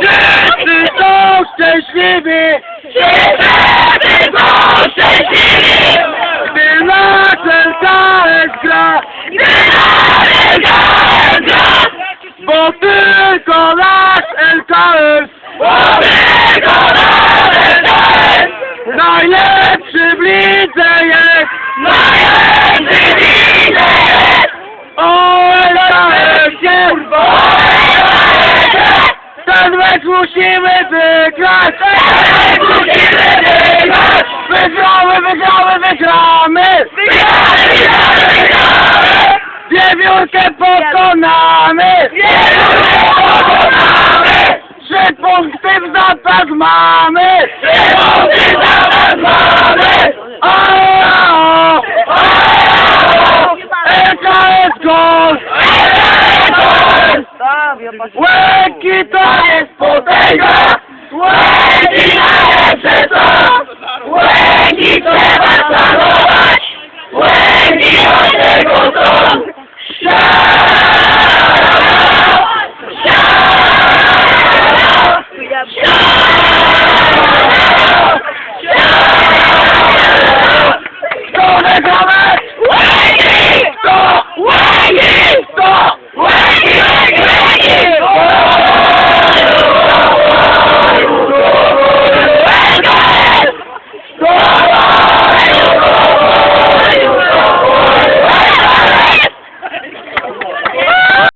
Wszyscy są szczęśliwi, wszyscy są szczęśliwi, gdy na ten KS gra, gdy na ten KS gra, bo tylko nasz LKS, bo tylko nasz LKS, najlepszy w jest, w lidze jest, o LKS jest, o LKS jest, mecz musimy wygrać! Mecz musimy wygrać! Wygramy, wygramy, wygramy! Wygramy, wygramy, wygramy! Wiewiórkę pokonamy! Wiewiórkę pokonamy! Trzy punkty w zapas mamy! Trzy punkty w zapas mamy! O, o, o, LKS gol! LKS gol! Łęki to jest 我代表全体战士。